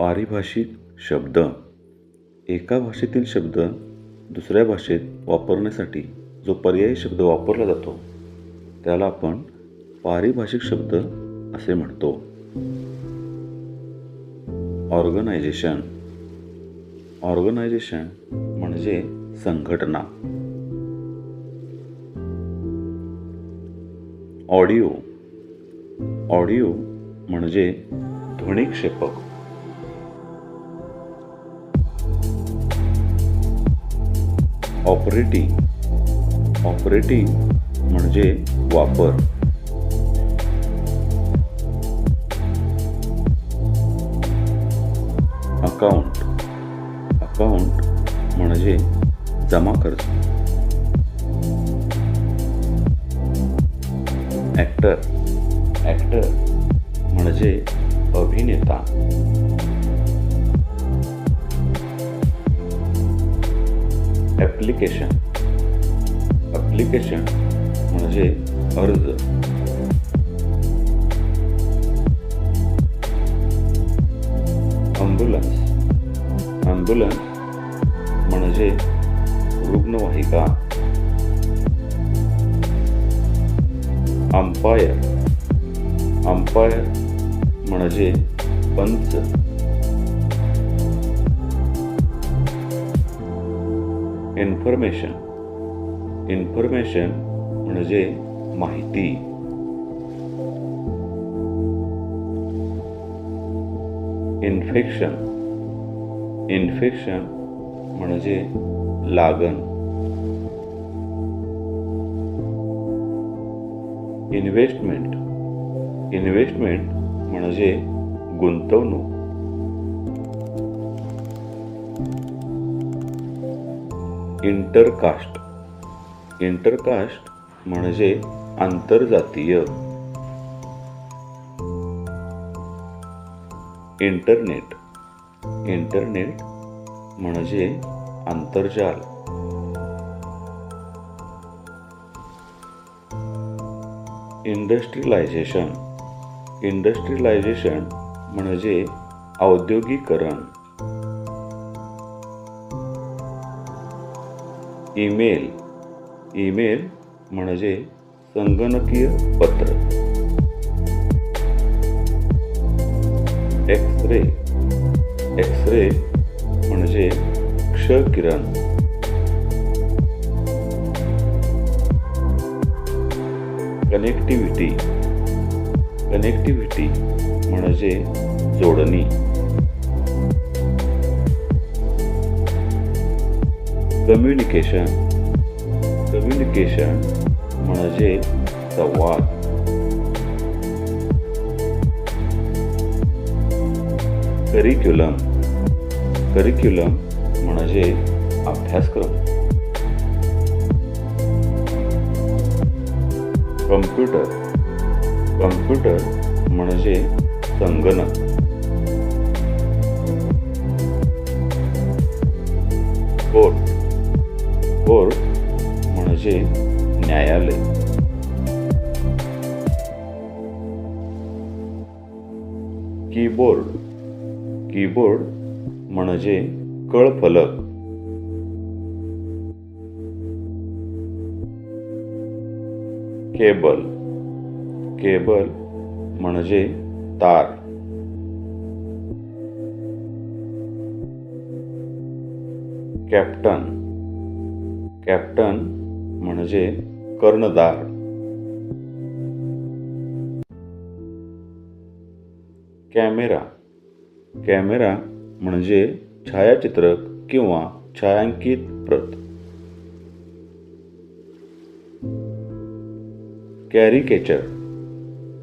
पारिभाषिक शब्द. एका भाषेतील शब्द दुसऱ्या भाषेत वापरण्यासाठी जो पर्यायी शब्द वापरला जातो त्याला आपण पारिभाषिक शब्द असे म्हणतो. ऑर्गनायझेशन. ऑर्गनायझेशन म्हणजे संघटना. ऑडिओ. ऑडिओ म्हणजे ध्वनिक्षेपक. ऑपरेटिंग ऑपरेटिंग म्हणजे वापर. अकाउंट अकाउंट म्हणजे जमा खर्च ॲक्टर ॲक्टर म्हणजे अभिनेता. ॲप्लिकेशन ॲप्लिकेशन म्हणजे अर्ज. ॲम्ब्युलन्स ॲम्ब्युलन्स म्हणजे रुग्णवाहिका. अंपायर अंपायर म्हणजे पंच. इन्फॉर्मेशन. इन्फॉर्मेशन म्हणजे माहिती. इन्फेक्शन. इन्फेक्शन म्हणजे लागण. इन्व्हेस्टमेंट. इन्व्हेस्टमेंट म्हणजे गुंतवणूक. इंटरकास्ट. इंटरकास्ट म्हणजे आंतरजातीय. इंटरनेट. इंटरनेट म्हणजे आंतरजाल. इंडस्ट्रियलायझेशन. इंडस्ट्रियलायझेशन म्हणजे औद्योगिकरण. ईमेल. ईमेल म्हणजे संगणकीय पत्र. एक्सरे. एक्सरे म्हणजे क्षकिरण. कनेक्टिव्हिटी. कनेक्टिव्हिटी म्हणजे जोडणी. कम्युनिकेशन कम्युनिकेशन म्हणजे संवाद करिक्युलम करिक्युलम म्हणजे अभ्यासक्रम कम्प्युटर कम्प्युटर म्हणजे संगणक कोर्ट कोर्ट म्हणजे न्यायालय. कीबोर्ड. कीबोर्ड म्हणजे कळफलक. केबल. केबल म्हणजे तार. कॅप्टन. कॅप्टन म्हणजे कर्णधार. कॅमेरा. कॅमेरा म्हणजे छायाचित्रक किंवा छायांकित प्रत. कॅरिकेचर.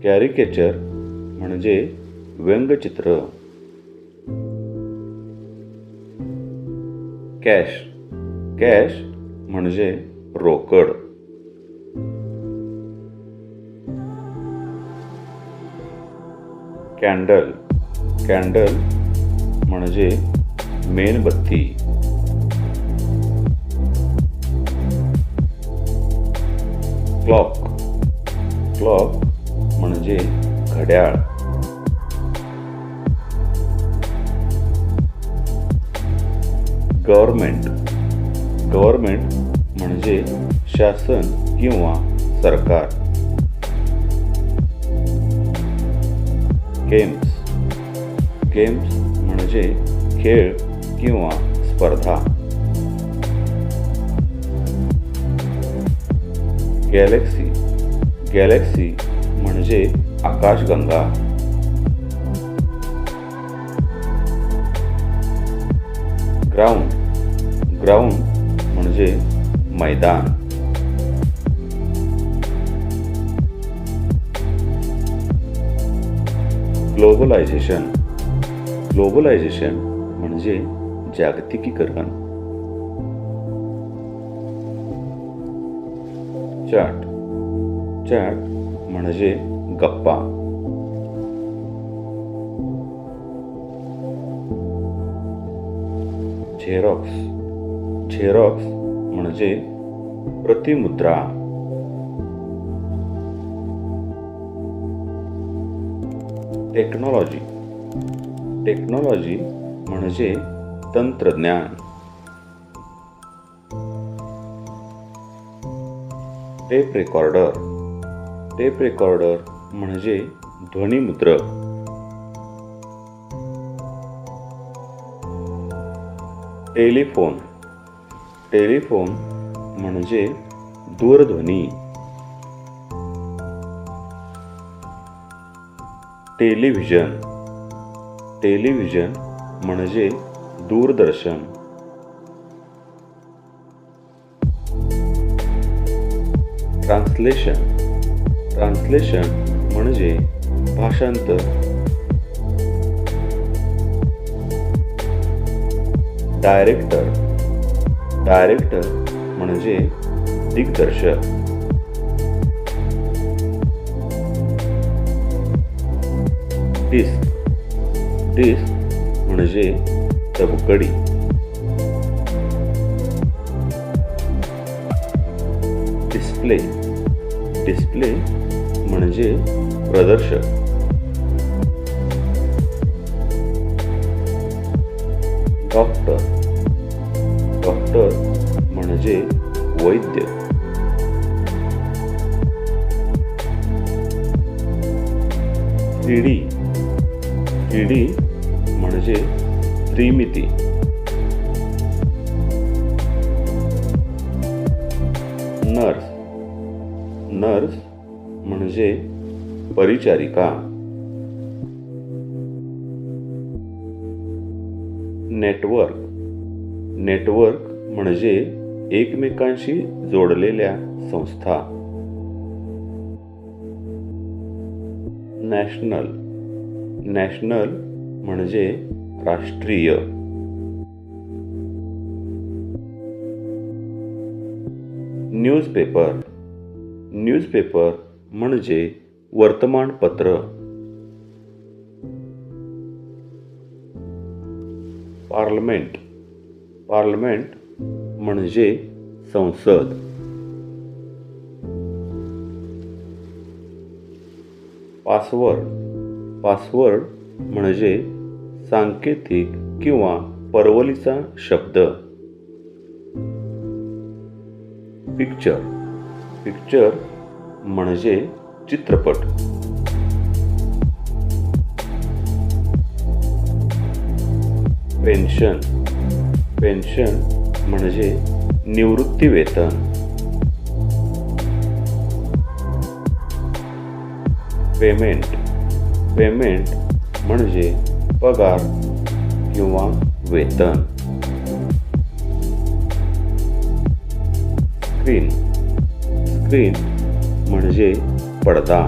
कॅरिकेचर म्हणजे व्यंगचित्र. कॅश. कॅश म्हणजे रोकड. कॅन्डल. कॅन्डल म्हणजे मेणबत्ती. क्लॉक. क्लॉक म्हणजे घड्याळ. गव्हर्मेंट गव्हर्मेंट म्हणजे शासन किंवा सरकार. गेम्स. गेम्स म्हणजे खेळ किंवा स्पर्धा. गॅलेक्सी. गॅलेक्सी म्हणजे आकाशगंगा. ग्राउंड. ग्राउंड म्हणजे मैदान. ग्लोबलायझेशन. ग्लोबलायझेशन म्हणजे जागतिकीकरण. चॅट चॅट म्हणजे गप्पा. झेरॉक्स. झेरॉक्स म्हणजे प्रतिमुद्रा. टेक्नॉलॉजी. टेक्नॉलॉजी म्हणजे तंत्रज्ञान. Tape recorder. टेप रेकॉर्डर म्हणजे ध्वनिमुद्रक टेलिफोन. टेलिफोन म्हणजे दूरध्वनी. टेलिव्हिजन. टेलिव्हिजन म्हणजे दूरदर्शन. ट्रान्सलेशन. ट्रान्सलेशन म्हणजे भाषांतर. डायरेक्टर. डायरेक्टर म्हणजे दिग्दर्शक. डिस्क डिस्क म्हणजे तबकडी डिस्प्ले. डिस्प्ले म्हणजे प्रदर्शक. डॉक्टर. डॉक्टर म्हणजे वैद्य. थ्री डी म्हणजे त्रिमिती. नर्स. नर्स म्हणजे परिचारिका. नेटवर्क. नेटवर्क म्हणजे एकमेकांशी जोडलेल्या संस्था. नॅशनल. नॅशनल म्हणजे राष्ट्रीय. न्यूजपेपर. न्यूजपेपर म्हणजे वर्तमानपत्र. पार्लमेंट. पार्लमेंट म्हणजे संसद. पासवर्ड. पासवर्ड म्हणजे सांकेतिक किंवा परवलीचा शब्द. पिक्चर. पिक्चर म्हणजे चित्रपट. पेन्शन. पेन्शन म्हणजे निवृत्ती वेतन पेमेंट. पेमेंट म्हणजे पगार किंवा वेतन. स्क्रीन. स्क्रीन म्हणजे पडदा.